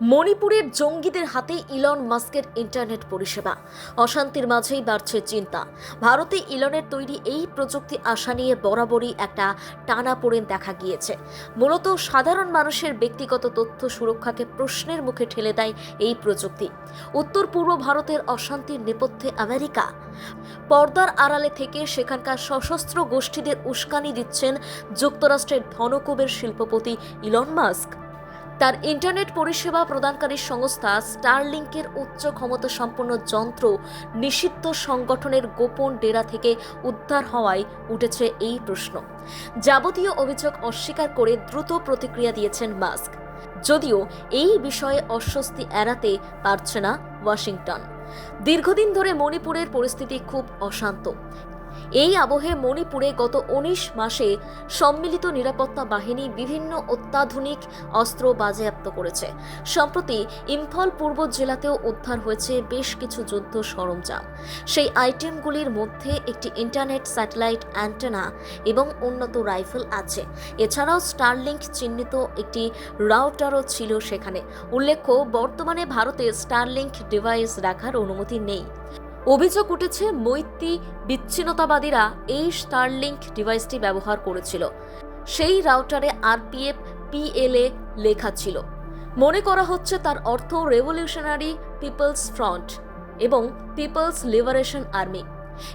মণিপুরের জঙ্গিদের হাতে ইলন মাস্কের ইন্টারনেট পরিষেবা। অশান্তির মাঝেই বাড়ছে চিন্তা। ভারতে ইলনের তৈরি এই প্রযুক্তি আশা নিয়ে বরাবরই একটা টানাপোড়েন দেখা গিয়েছে। মূলত সাধারণ মানুষের ব্যক্তিগত তথ্য সুরক্ষাকে প্রশ্নের মুখে ঠেলে দেয় এই প্রযুক্তি। উত্তর পূর্ব ভারতের অশান্তির নেপথ্যে আমেরিকা। পর্দার আড়ালে থেকে সেখানকার সশস্ত্র গোষ্ঠীদের উস্কানি দিচ্ছেন যুক্তরাষ্ট্রের ধনকুবের শিল্পপতি ইলন মাস্ক। তার ইন্টারনেট পরিষেবা প্রদানকারী সংস্থা স্টারলিংকের উচ্চ ক্ষমতা সম্পন্ন যন্ত্র নিষিদ্ধ সংগঠনের গোপন ডেরা থেকে উদ্ধার হওয়ায় উঠেছে এই প্রশ্ন। যাবতীয় অভিযোগ অস্বীকার করে দ্রুত প্রতিক্রিয়া দিয়েছেন মাস্ক। যদিও এই বিষয়ে অস্বস্তি এড়াতে পারছে না ওয়াশিংটন। দীর্ঘদিন ধরে মণিপুরের পরিস্থিতি খুব অশান্ত। এই আবহে মণিপুরে গত উনিশ মাসে সম্মিলিত নিরাপত্তা বাহিনী বিভিন্ন অত্যাধুনিক অস্ত্র বাজেয়াপ্ত করেছে। সম্প্রতি ইম্ফল পূর্ব জেলাতেও উদ্ধার হয়েছে বেশ কিছু যুদ্ধ সরঞ্জাম। সেই আইটেমগুলির মধ্যে একটি ইন্টারনেট স্যাটেলাইট অ্যান্টেনা এবং উন্নত রাইফেল আছে। এছাড়াও স্টারলিংক চিহ্নিত একটি রাউটারও ছিল সেখানে। উল্লেখ্য, বর্তমানে ভারতে স্টারলিংক ডিভাইস রাখার অনুমতি নেই। অভিযোগ উঠেছে, মৈত্রী বিচ্ছিন্নতাবাদীরা এই স্টারলিংক ডিভাইসটি ব্যবহার করেছিল। সেই রাউটারে আরপিএফ পিএলএ লেখা ছিল। মনে করা হচ্ছে তার অর্থ রেভলিউশনারি পিপলস ফ্রন্ট এবং পিপলস লিবারেশন আর্মি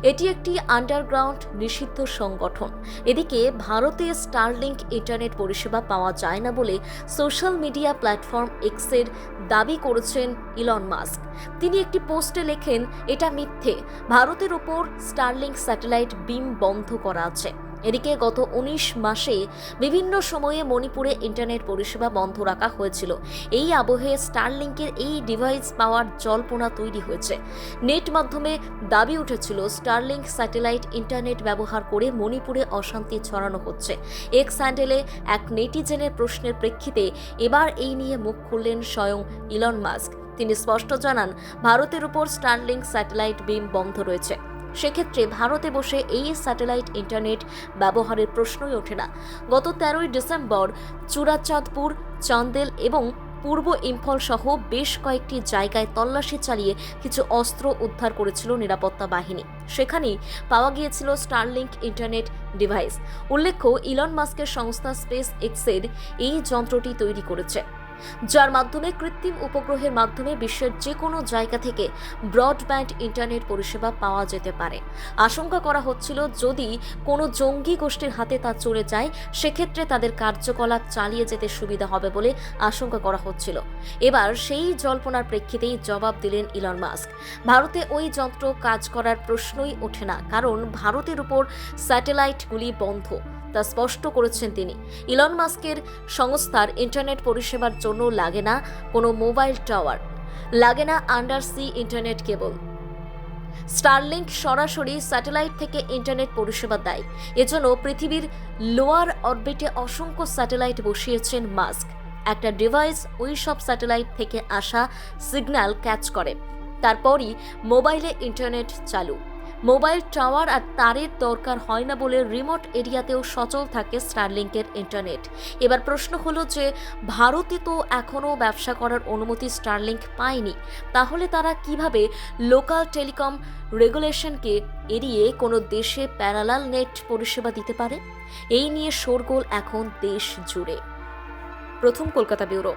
এটি একটি আন্ডারগ্রাউন্ড নিষিদ্ধ সংগঠন। এদিকে ভারতে স্টারলিংক ইন্টারনেট পরিষেবা পাওয়া যায় না বলে সোশ্যাল মিডিয়া প্ল্যাটফর্ম এক্সের দাবি করেছেন ইলন মাস্ক তিনি একটি পোস্টে লেখেন, এটা মিথ্যে। ভারতের ওপর স্টারলিংক স্যাটেলাইট বিম বন্ধ করা আছে। এদিকে গত উনিশ মাসে বিভিন্ন সময়ে মণিপুরে ইন্টারনেট পরিষেবা বন্ধ রাখা হয়েছিল। এই আবহে স্টারলিংকের এই ডিভাইস পাওয়ার জল্পনা তৈরি হয়েছে। নেট মাধ্যমে দাবি উঠেছিল স্টারলিংক স্যাটেলাইট ইন্টারনেট ব্যবহার করে মণিপুরে অশান্তি ছড়ানো হচ্ছে। এক্স হ্যান্ডেলে এক নেটিজেনের প্রশ্নের প্রেক্ষিতে এবার এই নিয়ে মুখ খুললেন স্বয়ং ইলন মাস্ক। তিনি স্পষ্ট জানান, ভারতের উপর স্টারলিংক স্যাটেলাইট বিম বন্ধ রয়েছে। সেক্ষেত্রে ভারতে বসে এই স্যাটেলাইট ইন্টারনেট ব্যবহারের প্রশ্নই ওঠে না। গত তেরোই ডিসেম্বর চূড়াচাঁদপুর চান্দেল এবং পূর্ব ইম্ফল সহ বেশ কয়েকটি জায়গায় তল্লাশি চালিয়ে কিছু অস্ত্র উদ্ধার করেছিল নিরাপত্তা বাহিনী। সেখানেই পাওয়া গিয়েছিল স্টারলিংক ইন্টারনেট ডিভাইস। উল্লেখ্য, ইলন মাস্কের সংস্থা স্পেস এক্সের এই যন্ত্রটি তৈরি করেছে। যার মাধ্যমে কৃত্রিম উপগ্রহের মাধ্যমে বিশ্বের যে কোনো জায়গা থেকে ব্রডব্যান্ড ইন্টারনেট পরিষেবা পাওয়া যেতে পারে। আশঙ্কা করা হচ্ছিল যদি কোনো জঙ্গি গোষ্ঠীর হাতে তা চলে যায়, সেক্ষেত্রে তাদের কার্যকলাপ চালিয়ে যেতে সুবিধা হবে বলে আশঙ্কা করা হচ্ছিল। এবার সেই জল্পনার প্রেক্ষিতেই জবাব দিলেন ইলন মাস্ক। ভারতে ওই যন্ত্র কাজ করার প্রশ্নই ওঠে না, কারণ ভারতের উপর স্যাটেলাইটগুলি বন্ধ, তা স্পষ্ট করেছেন তিনি। ইলন মাস্কের সংস্থার ইন্টারনেট পরিষেবার জন্য লাগে না কোনো মোবাইল টাওয়ার, লাগে না under sea internet cable. Starlink সরাসরি স্যাটেলাইট থেকে ইন্টারনেট পরিষেবা দেয়। এজন্য পৃথিবীর লোয়ার অরবিটে অসংখ্য স্যাটেলাইট বসিয়েছেন মাস্ক। একটা ডিভাইস ওই সব স্যাটেলাইট থেকে আসা সিগন্যাল ক্যাচ করে। তারপরই মোবাইলে ইন্টারনেট চালু। মোবাইল টাওয়ার আর তারের দরকার হয় না বলে রিমোট এরিয়াতেও সচল থাকে স্টারলিংকের ইন্টারনেট। এবার প্রশ্ন হলো যে, ভারতে তো এখনও ব্যবসা করার অনুমতি স্টারলিংক পায়নি, তাহলে তারা কীভাবে লোকাল টেলিকম রেগুলেশনকে এড়িয়ে কোনো দেশে প্যারালাল নেট পরিষেবা দিতে পারে? এই নিয়ে শোরগোল এখন দেশ জুড়ে। প্রথম কলকাতা ব্যুরো।